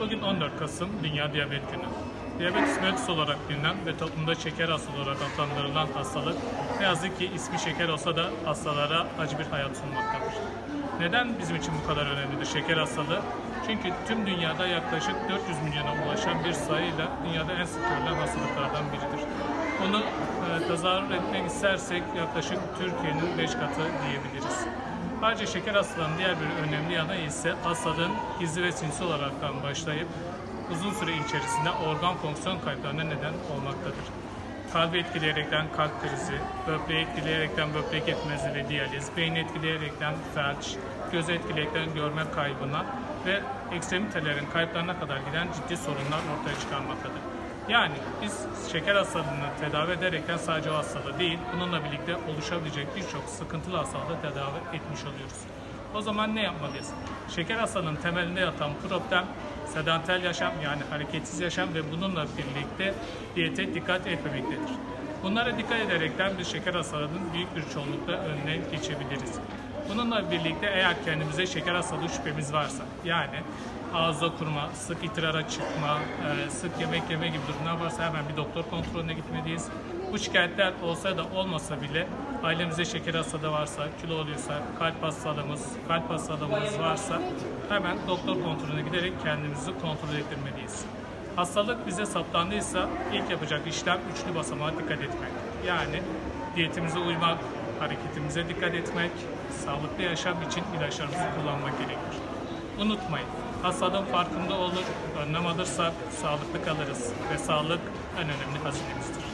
Bugün 14 Kasım Dünya Diyabet Günü. Diyabetes mellitus olarak bilinen ve toplumda şeker hastalığı olarak adlandırılan hastalık ne yazık ki ismi şeker olsa da hastalara acı bir hayat sunmaktadır. Neden bizim için bu kadar önemlidir şeker hastalığı? Çünkü tüm dünyada yaklaşık 400 milyona ulaşan bir sayıyla dünyada en sık görülen hastalıklardan biridir. Bunu e, tezahür etmek istersek yaklaşık Türkiye'nin 5 katı diyebiliriz. Ayrıca şeker hastalığının diğer bir önemli yanı ise hastalığın gizli ve sinsi olaraktan başlayıp uzun süre içerisinde organ fonksiyon kayıplarına neden olmaktadır. Kalbi etkileyerekten kalp krizi, böbreği etkileyerekten böbrek yetmezliği ve diyaliz, beyni etkileyerekten felç, gözü etkileyerekten görme kaybına ve ekstremitelerin kayıplarına kadar giden ciddi sorunlar ortaya çıkarmaktadır. Yani biz şeker hastalığını tedavi ederekten sadece o hastalığı değil, bununla birlikte oluşabilecek birçok sıkıntılı hastalığı tedavi etmiş oluyoruz. O zaman ne yapmalıyız? Şeker hastalığının temelinde yatan problem sedanter yaşam yani hareketsiz yaşam ve bununla birlikte diyete dikkat etmemektedir. Bunlara dikkat ederekten biz şeker hastalığının büyük bir çoğunlukla önüne geçebiliriz. Bununla birlikte eğer kendimize şeker hastalığı şüphemiz varsa yani ağızda kurma, sık itirara çıkma, e, sık yemek yeme gibi durumlar varsa hemen bir doktor kontrolüne gitmeliyiz. Bu şikayetler olsa da olmasa bile ailemizde şeker hastalığı varsa, kilo oluyorsa, kalp hastalığımız, kalp hastalığımız varsa hemen doktor kontrolüne giderek kendimizi kontrol ettirmeliyiz. Hastalık bize saptandıysa ilk yapacak işlem üçlü basamağa dikkat etmek. Yani diyetimize uymak, hareketimize dikkat etmek, sağlıklı yaşam için ilaçlarımızı kullanmak gerekir. Unutmayın, hastalığın farkında olur, önlem alırsak sağlıklı kalırız ve sağlık en önemli hazinemizdir.